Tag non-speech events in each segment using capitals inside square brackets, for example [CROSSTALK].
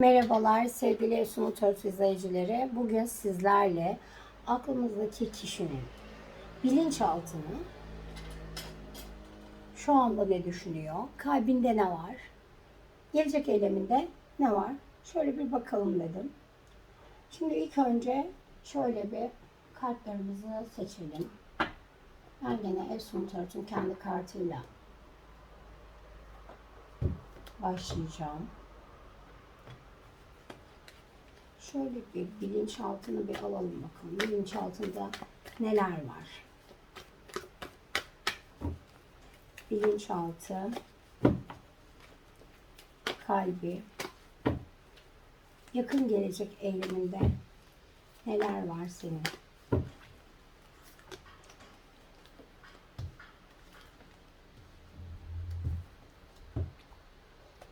Merhabalar sevgili Efsun Tört izleyicileri. Bugün sizlerle aklımızdaki kişinin bilinçaltını şu anda ne düşünüyor, kalbinde ne var, gelecek eyleminde ne var? Şöyle bir bakalım dedim. Şimdi ilk önce şöyle bir kartlarımızı seçelim. Ben gene Efsun Tört'ün kendi kartıyla başlayacağım. Şöyle bir bilinçaltını bir alalım bakalım. Bilinçaltında neler var? Bilinçaltı, kalbi, yakın gelecek eyleminde neler var senin?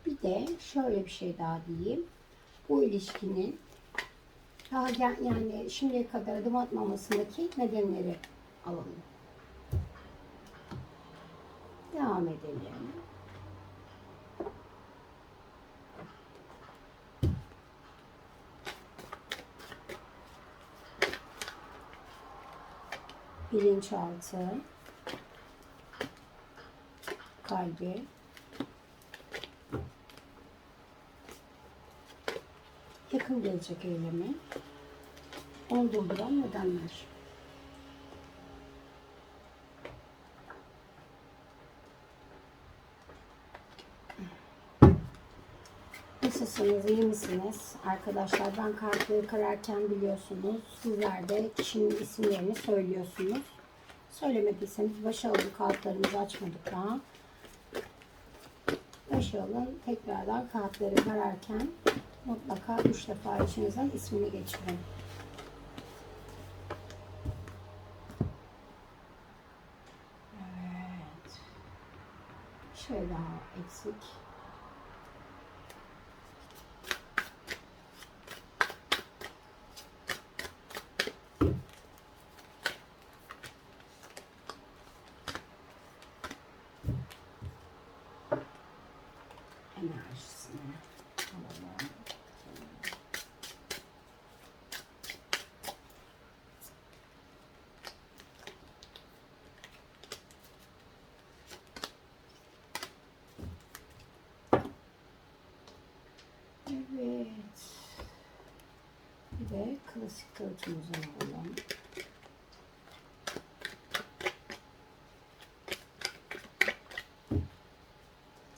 Bir de şöyle bir şey daha diyeyim. Bu ilişkinin daha yani şimdiye kadar adım atmamasındaki nedenleri alalım. Devam edelim. Bilinçaltı, kalbi, yakın gelecek eylemi, onu durduran nedenler. Nasılsınız, iyi misiniz? Arkadaşlar ben kartları kararken biliyorsunuz. Sizler de kişinin isimlerini söylüyorsunuz. Söylemediyseniz başa alın kartlarımızı açmadık daha. Başa alın tekrardan kartları kararken mutlaka üç defa içinizden ismini geçirin. Evet. Şey daha eksik. Enerjisini alalım. Evet. Bir de klasik kağıtımızı alalım.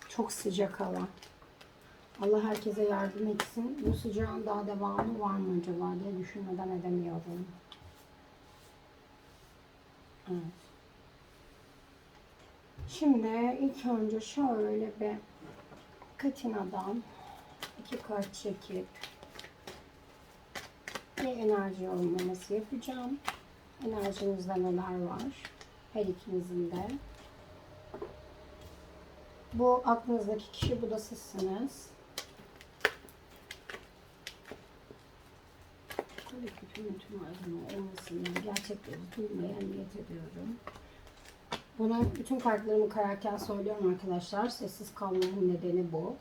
Çok sıcak hava. Allah herkese yardım etsin. Bu sıcağın daha devamı var mı acaba diye düşünmeden edemiyorum. Evet. Şimdi ilk önce şöyle bir Katina'dan iki kart çekip bir enerji yorumlaması yapacağım. Enerjinizde neler var? Her ikinizin de. Bu aklınızdaki kişi bu da sizsiniz. Kötü tüm arama olmasın. Gerçekleri duymaya niyet ediyorum. Bunu bütün kartlarımı kararken söylüyorum arkadaşlar. Sessiz kalmamın nedeni bu.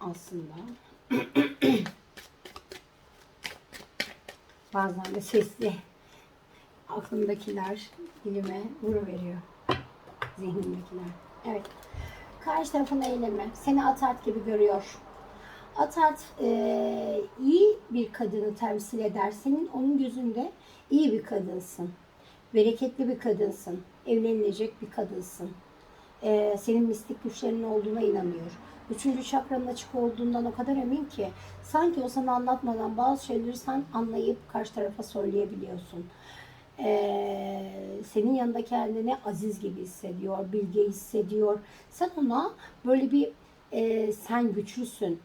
Aslında. [CLEARS THROAT] Bazen de sesli aklımdakiler dilime vuruveriyor. Zihnimdekiler. Evet. Karşı tarafın eylemi. Seni Atart gibi görüyor. Atart e, iyi bir kadını temsil eder. Senin onun gözünde iyi bir kadınsın. Bereketli bir kadınsın. Evlenilecek bir kadınsın. E, senin mistik güçlerinin olduğuna inanıyor. Üçüncü çakranın açık olduğundan o kadar emin ki sanki o sana anlatmadan bazı şeyleri sen anlayıp karşı tarafa söyleyebiliyorsun. Ee, senin yanında kendini aziz gibi hissediyor, bilge hissediyor. Sen ona böyle bir e, sen güçlüsün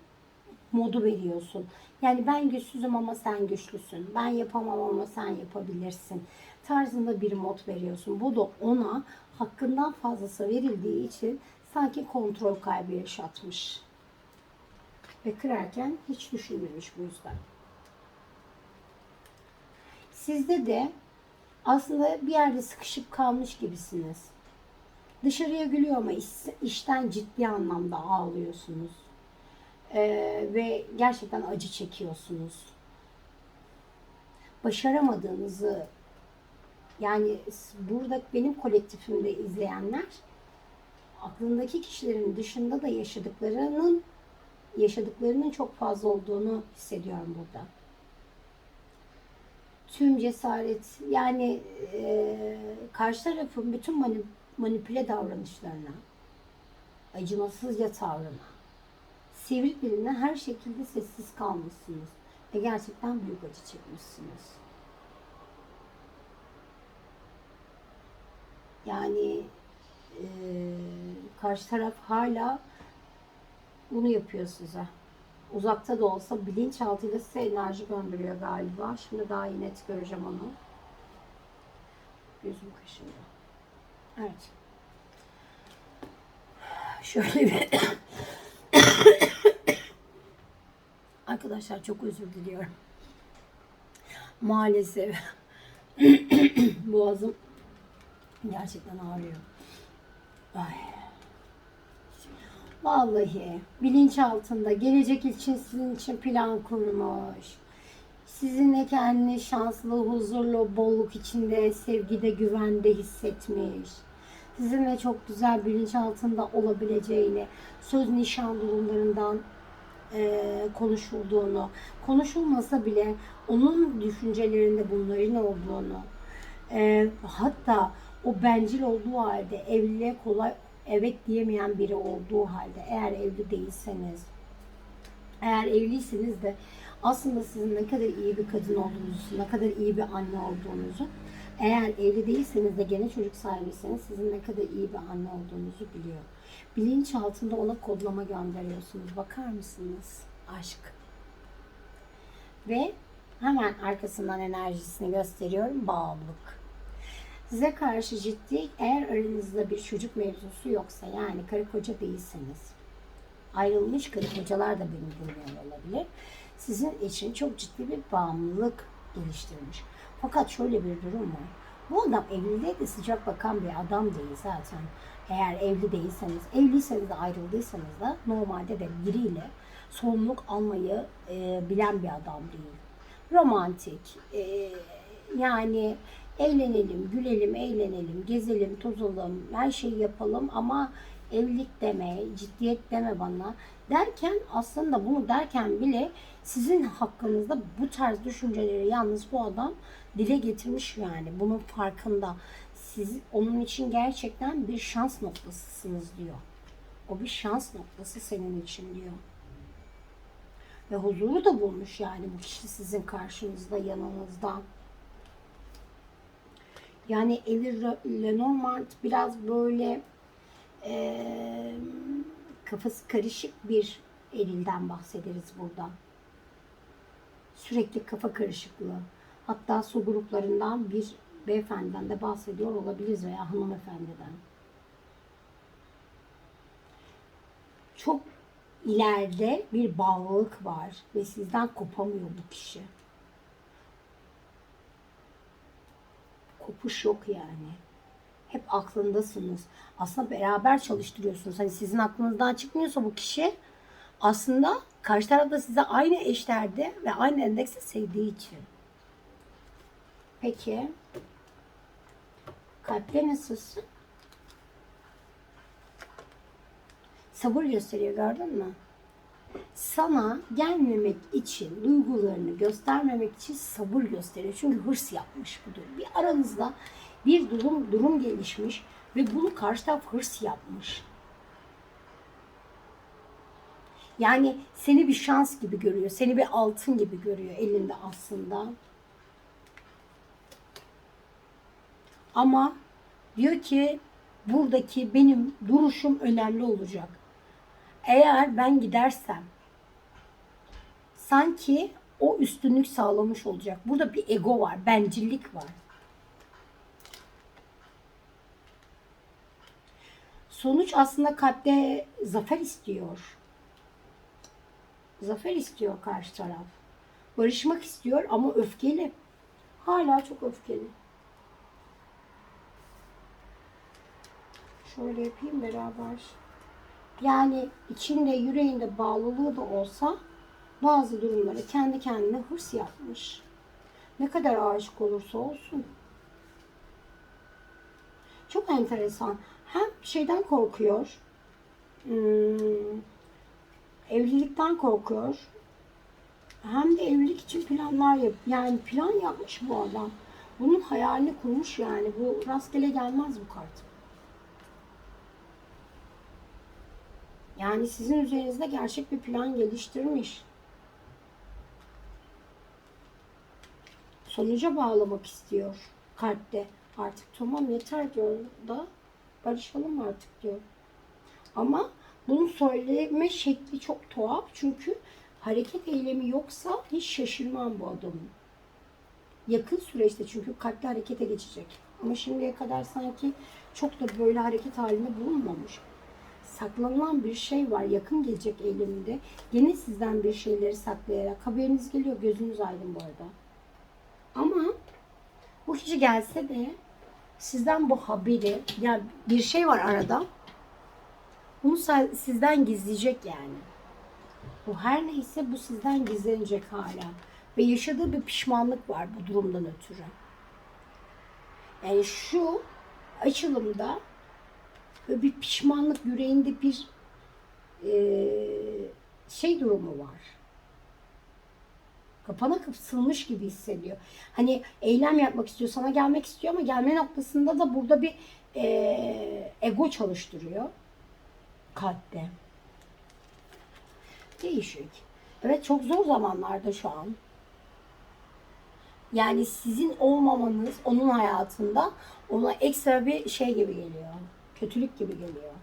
modu veriyorsun. Yani ben güçsüzüm ama sen güçlüsün. Ben yapamam ama sen yapabilirsin. Tarzında bir mod veriyorsun. Bu da ona hakkından fazlası verildiği için sanki kontrol kaybı yaşatmış. Ve kırarken hiç düşünmemiş bu yüzden. Sizde de aslında bir yerde sıkışıp kalmış gibisiniz. Dışarıya gülüyor ama iç- içten ciddi anlamda ağlıyorsunuz. Ee, ve gerçekten acı çekiyorsunuz. Başaramadığınızı yani burada benim kolektifimde izleyenler aklındaki kişilerin dışında da yaşadıklarının yaşadıklarının çok fazla olduğunu hissediyorum burada. Tüm cesaret yani e, karşı tarafın bütün mani- manipüle davranışlarına, acımasızca tavrına, sivri diline her şekilde sessiz kalmışsınız ve gerçekten büyük acı çekmişsiniz. Yani e, karşı taraf hala bunu yapıyor size. Uzakta da olsa bilinçaltıyla size enerji gönderiyor galiba. Şimdi daha iyi net göreceğim onu. Gözüm kaşınıyor. Evet. Şöyle bir... [COUGHS] Arkadaşlar çok özür diliyorum. Maalesef [COUGHS] boğazım gerçekten ağrıyor. Ay. Vallahi bilinç altında gelecek için sizin için plan kurmuş. Sizinle kendini şanslı, huzurlu, bolluk içinde, sevgide, güvende hissetmiş. Sizinle çok güzel bilinç altında olabileceğini, söz nişan durumlarından e, konuşulduğunu, konuşulmasa bile onun düşüncelerinde bunların olduğunu, e, hatta o bencil olduğu halde evliliğe kolay evet diyemeyen biri olduğu halde eğer evli değilseniz eğer evliyseniz de aslında sizin ne kadar iyi bir kadın olduğunuzu, ne kadar iyi bir anne olduğunuzu eğer evli değilseniz de gene çocuk sahibiyseniz sizin ne kadar iyi bir anne olduğunuzu biliyor. Bilinç altında ona kodlama gönderiyorsunuz. Bakar mısınız? Aşk. Ve hemen arkasından enerjisini gösteriyorum. Bağımlılık. Size karşı ciddi eğer aranızda bir çocuk mevzusu yoksa yani karı koca değilseniz ayrılmış karı kocalar da beni dinliyor olabilir. Sizin için çok ciddi bir bağımlılık geliştirmiş. Fakat şöyle bir durum var. Bu adam evliliğe de sıcak bakan bir adam değil zaten. Eğer evli değilseniz, evliyseniz de ayrıldıysanız da normalde de biriyle sorumluluk almayı e, bilen bir adam değil. Romantik, e, yani eğlenelim, gülelim, eğlenelim, gezelim, tozalım, her şeyi yapalım ama evlilik deme, ciddiyet deme bana derken aslında bunu derken bile sizin hakkınızda bu tarz düşünceleri yalnız bu adam dile getirmiş yani bunun farkında. Siz onun için gerçekten bir şans noktasısınız diyor. O bir şans noktası senin için diyor. Ve huzuru da bulmuş yani bu kişi sizin karşınızda, yanınızda. Yani Evi Lenormand biraz böyle e, kafası karışık bir Eril'den bahsederiz burada. Sürekli kafa karışıklığı. Hatta su gruplarından bir beyefendiden de bahsediyor olabiliriz veya hanımefendiden. Çok ileride bir bağlılık var ve sizden kopamıyor bu kişi. Kopuş yok yani. Hep aklındasınız. Aslında beraber çalıştırıyorsunuz. Hani sizin aklınızdan çıkmıyorsa bu kişi aslında karşı tarafta size aynı eşlerde ve aynı endekste sevdiği için. Peki. Kalpte nasılsın? Sabır gösteriyor gördün mü? Sana gelmemek için, duygularını göstermemek için sabır gösteriyor. Çünkü hırs yapmış bu durum. Bir aranızda bir durum durum gelişmiş ve bunu karşı taraf hırs yapmış. Yani seni bir şans gibi görüyor, seni bir altın gibi görüyor elinde aslında. Ama diyor ki buradaki benim duruşum önemli olacak. Eğer ben gidersem sanki o üstünlük sağlamış olacak. Burada bir ego var, bencillik var. Sonuç aslında kalpte zafer istiyor. Zafer istiyor karşı taraf. Barışmak istiyor ama öfkeli. Hala çok öfkeli. Şöyle yapayım beraber. Yani içinde yüreğinde bağlılığı da olsa bazı durumlara kendi kendine hırs yapmış. Ne kadar aşık olursa olsun. Çok enteresan. Hem şeyden korkuyor. hmm, evlilikten korkuyor. Hem de evlilik için planlar yap. Yani plan yapmış bu adam. Bunun hayalini kurmuş yani. Bu rastgele gelmez bu kart. Yani sizin üzerinizde gerçek bir plan geliştirmiş. Sonuca bağlamak istiyor kalpte. Artık tamam yeter diyor da barışalım artık diyor. Ama bunu söyleme şekli çok tuhaf çünkü hareket eylemi yoksa hiç şaşırmam bu adamın. Yakın süreçte çünkü kalpte harekete geçecek. Ama şimdiye kadar sanki çok da böyle hareket halinde bulunmamış. Saklanılan bir şey var yakın gelecek eyleminde. Gene sizden bir şeyleri saklayarak haberiniz geliyor gözünüz aydın bu arada. Ama bu kişi gelse de sizden bu haberi yani bir şey var arada. Bunu sizden gizleyecek yani. Bu her neyse bu sizden gizlenecek hala. Ve yaşadığı bir pişmanlık var bu durumdan ötürü. Yani şu açılımda böyle bir pişmanlık yüreğinde bir eee, şey durumu var. Kapana kısılmış gibi hissediyor. Hani eylem yapmak istiyor, sana gelmek istiyor ama gelme noktasında da burada bir eee, ego çalıştırıyor kalpte. Değişik. Evet çok zor zamanlarda şu an. Yani sizin olmamanız onun hayatında ona ekstra bir şey gibi geliyor. Kötülük gibi geliyor.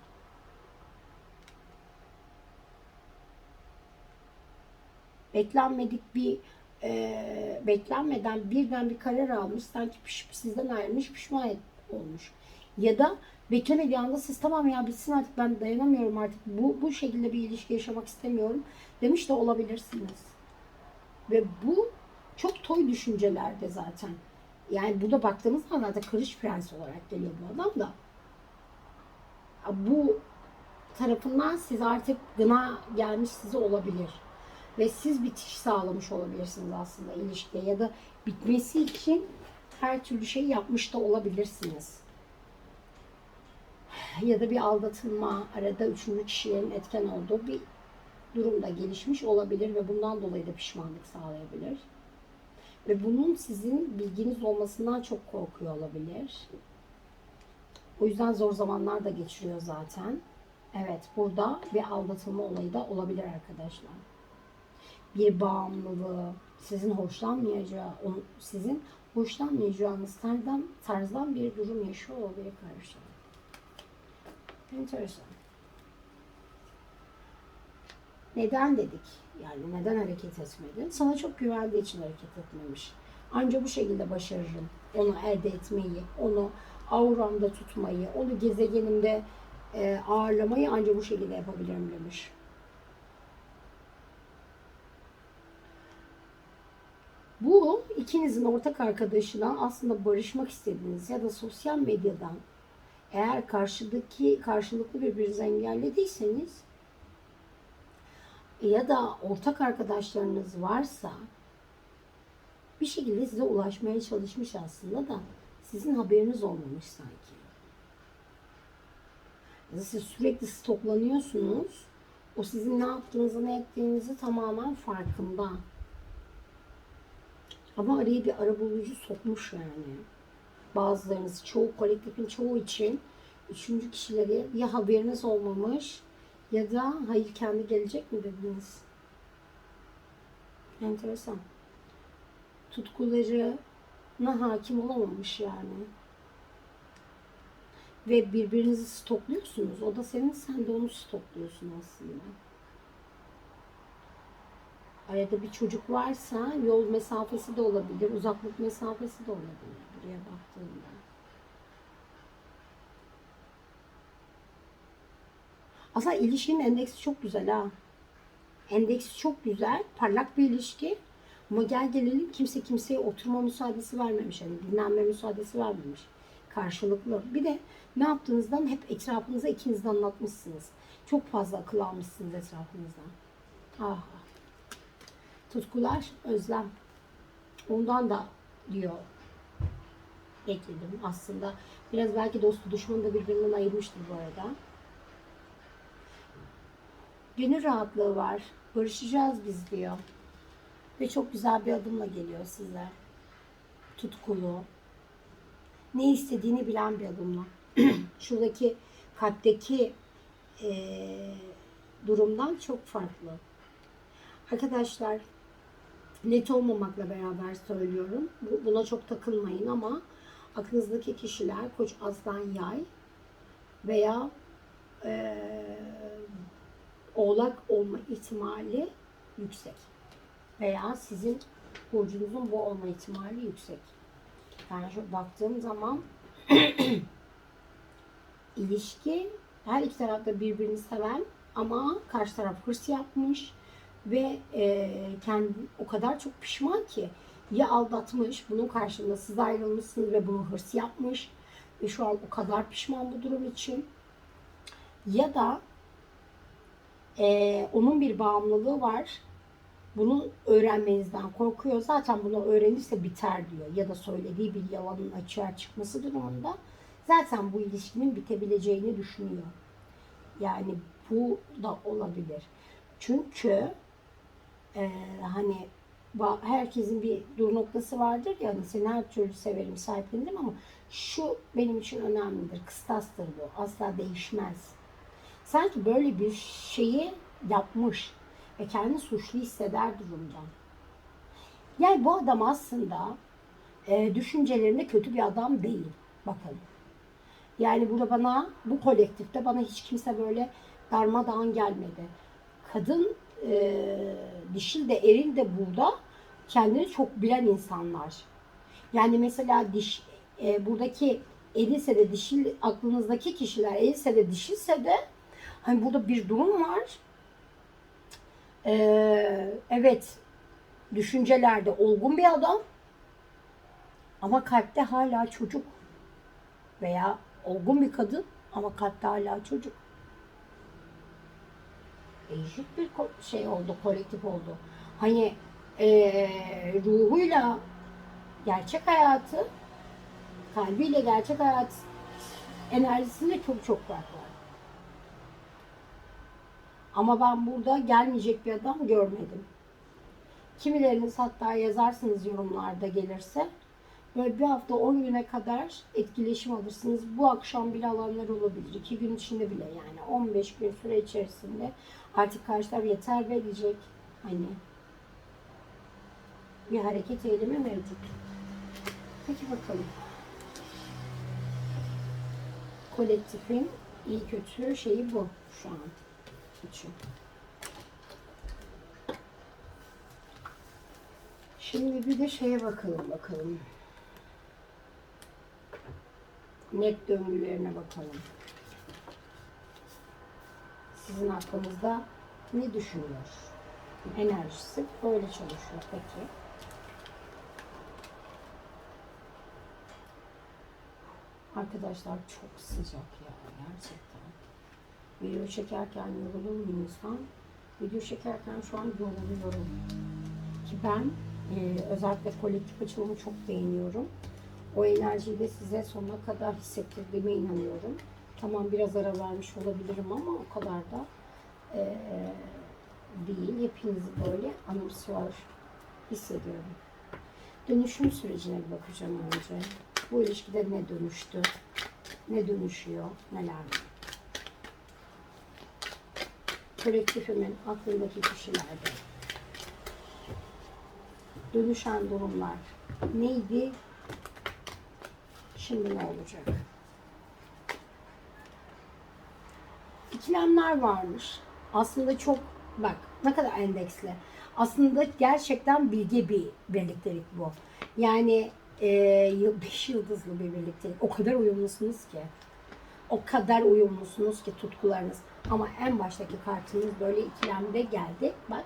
Beklenmedik bir e, beklenmeden birden bir karar almış. Sanki piş, sizden ayrılmış, pişman et- olmuş. Ya da beklemediği anda siz tamam ya bitsin artık ben dayanamıyorum artık bu, bu şekilde bir ilişki yaşamak istemiyorum demiş de olabilirsiniz. Ve bu çok toy düşüncelerde zaten. Yani bu da baktığımız zaten kılıç prens olarak geliyor bu adam da. Bu tarafından siz artık gına gelmiş size olabilir. Ve siz bitiş sağlamış olabilirsiniz aslında ilişkiye ya da bitmesi için her türlü şey yapmış da olabilirsiniz. Ya da bir aldatılma, arada üçüncü kişilerin etken olduğu bir durumda gelişmiş olabilir ve bundan dolayı da pişmanlık sağlayabilir. Ve bunun sizin bilginiz olmasından çok korkuyor olabilir. O yüzden zor zamanlar da geçiriyor zaten. Evet, burada bir aldatılma olayı da olabilir arkadaşlar. Bir bağımlılığı, sizin hoşlanmayacağı, sizin hoşlanmayacağınız tarzdan, tarzdan bir durum yaşıyor olabilir karşı. Enteresan. Neden dedik? Yani neden hareket etmedin? Sana çok güvendiği için hareket etmemiş. Anca bu şekilde başarırım. Onu elde etmeyi, onu auramda tutmayı, onu gezegenimde e, ağırlamayı anca bu şekilde yapabilirim demiş. Bu ikinizin ortak arkadaşından aslında barışmak istediğiniz ya da sosyal medyadan eğer karşıdaki karşılıklı birbirinizi engellediyseniz ya da ortak arkadaşlarınız varsa bir şekilde size ulaşmaya çalışmış aslında da sizin haberiniz olmamış sanki. Siz sürekli stoklanıyorsunuz. O sizin ne yaptığınızı, ne ettiğinizi tamamen farkında. Ama araya bir arabulucu sokmuş yani. Bazılarınız, çoğu kolektifin çoğu için üçüncü kişileri ya haberiniz olmamış ya da hayır kendi gelecek mi dediniz. Enteresan. Tutkularına hakim olamamış yani. Ve birbirinizi stokluyorsunuz. O da senin, sen de onu stokluyorsun aslında. Arada bir çocuk varsa yol mesafesi de olabilir, uzaklık mesafesi de olabilir buraya baktığında. Aslında ilişkinin endeksi çok güzel ha. Endeksi çok güzel, parlak bir ilişki. Ama gel gelelim kimse kimseye oturma müsaadesi vermemiş. Yani dinlenme müsaadesi vermemiş. Karşılıklı. Bir de ne yaptığınızdan hep etrafınıza ikiniz anlatmışsınız. Çok fazla akıl almışsınız etrafınızdan. Ah. Tutkular, özlem. Ondan da diyor ekledim aslında. Biraz belki dostu düşmanı da birbirinden ayırmıştır bu arada. Gönül rahatlığı var. Barışacağız biz diyor. Ve çok güzel bir adımla geliyor size. Tutkulu. Ne istediğini bilen bir adımla. [CLEARS THROAT] Şuradaki kalpteki eee, durumdan çok farklı. Arkadaşlar net olmamakla beraber söylüyorum. Bu- Buna çok takılmayın ama aklınızdaki kişiler Koç Aslan Yay veya eee, Oğlak olma ihtimali yüksek. Veya sizin burcunuzun bu olma ihtimali yüksek. Yani şu baktığım zaman [CLEARS THROAT] ilişki her iki tarafta birbirini seven ama karşı taraf hırs yapmış ve e, kendi o kadar çok pişman ki ya aldatmış bunun karşılığında siz ayrılmışsınız ve bunu hırs yapmış ve şu an o kadar pişman bu durum için ya da e, onun bir bağımlılığı var bunu öğrenmenizden korkuyor. Zaten bunu öğrenirse biter diyor. Ya da söylediği bir yalanın açığa çıkması durumunda zaten bu ilişkinin bitebileceğini düşünüyor. Yani bu da olabilir. Çünkü e, hani herkesin bir dur noktası vardır ya hani seni her türlü severim sahiplenirim ama şu benim için önemlidir. Kıstastır bu. Asla değişmez. Sanki böyle bir şeyi yapmış ve kendini suçlu hisseder durumda. Yani bu adam aslında e, düşüncelerinde kötü bir adam değil. Bakın. Yani burada bana, bu kolektifte bana hiç kimse böyle darmadağın gelmedi. Kadın, e, dişil de eril de burada kendini çok bilen insanlar. Yani mesela diş, e, buradaki erilse de dişil, aklınızdaki kişiler erilse de dişilse de hani burada bir durum var. Ee, evet düşüncelerde olgun bir adam ama kalpte hala çocuk veya olgun bir kadın ama kalpte hala çocuk. Değişik bir şey oldu, kolektif oldu. Hani ee, ruhuyla gerçek hayatı, kalbiyle gerçek hayat enerjisinde çok çok fark var. Ama ben burada gelmeyecek bir adam görmedim. Kimileriniz hatta yazarsınız yorumlarda gelirse. Böyle bir hafta 10 güne kadar etkileşim alırsınız. Bu akşam bile alanlar olabilir. 2 gün içinde bile yani 15 gün süre içerisinde artık karşı taraf yeter verecek. Hani bir hareket eğilimi mevcut. Peki bakalım. Kolektifin iyi kötü şeyi bu şu an için. Şimdi bir de şeye bakalım bakalım. Net döngülerine bakalım. Sizin hakkınızda ne düşünüyor? Enerjisi öyle çalışıyor peki. Arkadaşlar çok sıcak ya gerçekten. Video çekerken yorulur mu insan? Video çekerken şu an yoruluyorum. Ki ben e, özellikle kolektif açılımı çok beğeniyorum. O enerjiyi de size sonuna kadar hissettirdiğime inanıyorum. Tamam biraz ara vermiş olabilirim ama o kadar da e, değil. Hepinizi böyle anımsıyor hissediyorum. Dönüşüm sürecine bir bakacağım önce. Bu ilişkide ne dönüştü? Ne dönüşüyor? Neler var? Kolektifimin aklındaki kişilerde dönüşen durumlar neydi? Şimdi ne olacak? İkilemler varmış. Aslında çok bak ne kadar endeksli. Aslında gerçekten bilge bir birliktelik bu. Yani e, [LAUGHS] beş yıldızlı bir birliktelik. O kadar uyumlusunuz ki. O kadar uyumlusunuz ki tutkularınız. Ama en baştaki kartınız böyle ikilemde geldi. Bak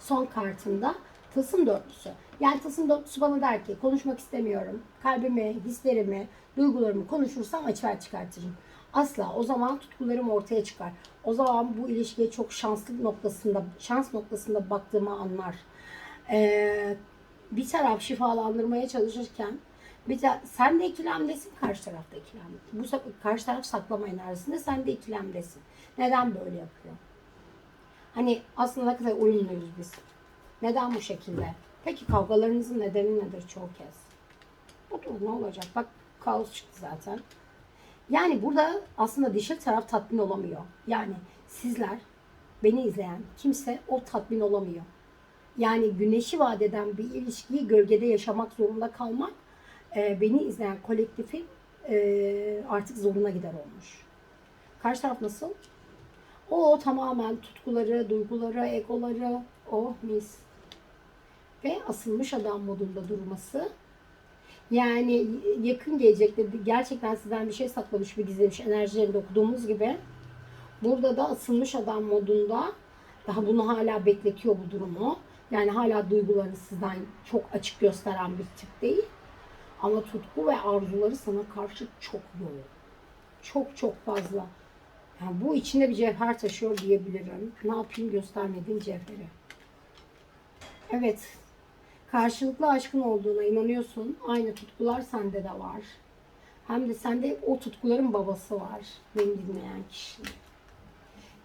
son kartında tılsım dörtlüsü. Yani tılsım dörtlüsü bana der ki konuşmak istemiyorum. Kalbimi, hislerimi, duygularımı konuşursam açığa çıkartırım. Asla. O zaman tutkularım ortaya çıkar. O zaman bu ilişkiye çok şanslı noktasında, şans noktasında baktığımı anlar. Ee, bir taraf şifalandırmaya çalışırken bir ta- sen de ikilemdesin, karşı taraf da ikilemde. Bu karşı taraf saklama enerjisinde, sen de ikilemdesin. Neden böyle yapıyor? Hani aslında ne kadar uyumluyuz biz. Neden bu şekilde? Peki kavgalarınızın nedeni nedir çoğu kez? Otur ne olacak? Bak kaos çıktı zaten. Yani burada aslında dişil taraf tatmin olamıyor. Yani sizler, beni izleyen kimse o tatmin olamıyor. Yani güneşi vaat eden bir ilişkiyi gölgede yaşamak zorunda kalmak e, beni izleyen kolektifin e, artık zoruna gider olmuş. Karşı taraf nasıl? O tamamen tutkuları, duyguları, egoları, o mis. Ve asılmış adam modunda durması. Yani yakın gelecekte gerçekten sizden bir şey saklamış, bir gizlemiş enerjilerinde okuduğumuz gibi. Burada da asılmış adam modunda daha bunu hala bekletiyor bu durumu. Yani hala duygularını sizden çok açık gösteren bir tip değil. Ama tutku ve arzuları sana karşı çok yoğun. Çok çok fazla. Yani bu içinde bir cevher taşıyor diyebilirim. Ne yapayım göstermediğim cevheri. Evet. Karşılıklı aşkın olduğuna inanıyorsun. Aynı tutkular sende de var. Hem de sende o tutkuların babası var. Beni dinleyen kişi.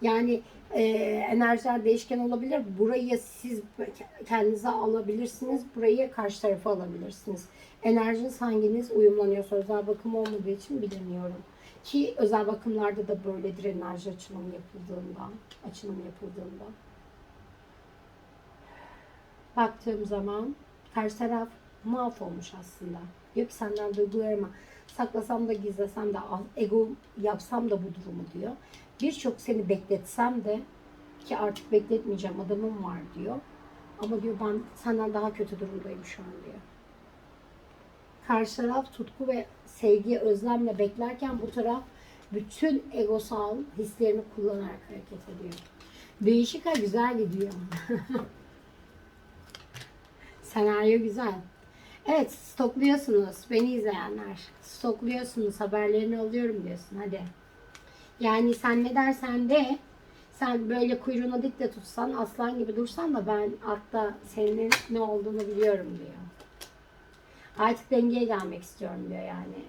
Yani e, enerjiler değişken olabilir. Burayı siz kendinize alabilirsiniz. Burayı karşı tarafa alabilirsiniz. Enerjiniz hanginiz uyumlanıyorsa özel bakım olmadığı için bilemiyorum. Ki özel bakımlarda da böyledir enerji açılımı yapıldığında. Açılım yapıldığında. Baktığım zaman karşı taraf mahvolmuş aslında. Diyor senden duygularımı saklasam da gizlesem de ego yapsam da bu durumu diyor. Birçok seni bekletsem de ki artık bekletmeyeceğim adamım var diyor. Ama diyor ben senden daha kötü durumdayım şu an diyor. Karşı taraf tutku ve sevgi, özlemle beklerken bu taraf bütün egosal hislerini kullanarak hareket ediyor. Değişik ha güzel gidiyor. [LAUGHS] Senaryo güzel. Evet stokluyorsunuz beni izleyenler. Stokluyorsunuz haberlerini alıyorum diyorsun hadi. Yani sen ne dersen de sen böyle kuyruğuna dik de tutsan aslan gibi dursan da ben altta senin ne olduğunu biliyorum diyor. Artık dengeye gelmek istiyorum diyor yani.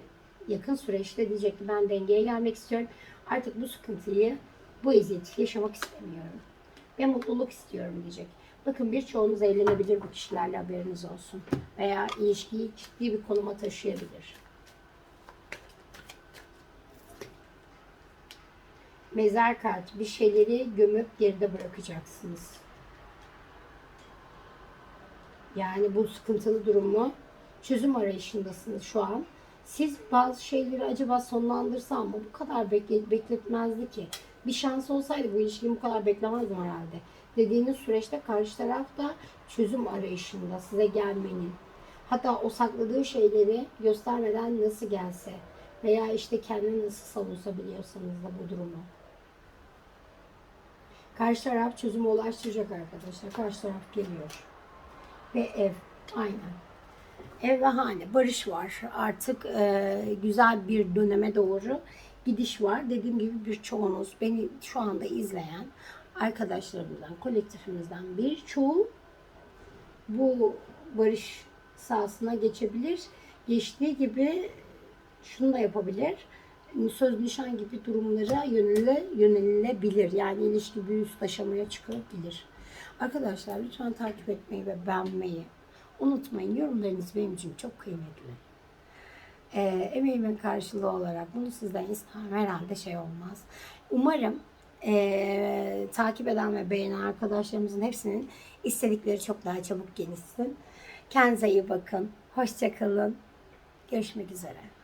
Yakın süreçte diyecek ki ben dengeye gelmek istiyorum. Artık bu sıkıntıyı, bu eziyeti yaşamak istemiyorum. Ve mutluluk istiyorum diyecek. Bakın birçoğunuz evlenebilir bu kişilerle haberiniz olsun. Veya ilişkiyi ciddi bir konuma taşıyabilir. Mezar kartı bir şeyleri gömüp geride bırakacaksınız. Yani bu sıkıntılı durumu çözüm arayışındasınız şu an. Siz bazı şeyleri acaba sonlandırsam mı? Bu kadar bekle, bekletmezdi ki. Bir şans olsaydı bu ilişkinin bu kadar beklemezdim herhalde. Dediğiniz süreçte karşı taraf da çözüm arayışında size gelmenin. Hatta o sakladığı şeyleri göstermeden nasıl gelse veya işte kendini nasıl savunsa biliyorsanız da bu durumu. Karşı taraf çözüme ulaştıracak arkadaşlar. Karşı taraf geliyor. Ve ev. Aynen. Ev ve hane. Barış var. Artık e, güzel bir döneme doğru gidiş var. Dediğim gibi birçoğunuz beni şu anda izleyen arkadaşlarımızdan, kolektifimizden birçoğu bu barış sahasına geçebilir. Geçtiği gibi şunu da yapabilir. Söz nişan gibi durumlara yönele, yönelilebilir. Yani ilişki bir üst aşamaya çıkabilir. Arkadaşlar lütfen takip etmeyi ve beğenmeyi unutmayın. Yorumlarınız benim için çok kıymetli. Ee, emeğimin karşılığı olarak bunu sizden istemem herhalde şey olmaz. Umarım ee, takip eden ve beğenen arkadaşlarımızın hepsinin istedikleri çok daha çabuk gelişsin. Kendinize iyi bakın. Hoşçakalın. Görüşmek üzere.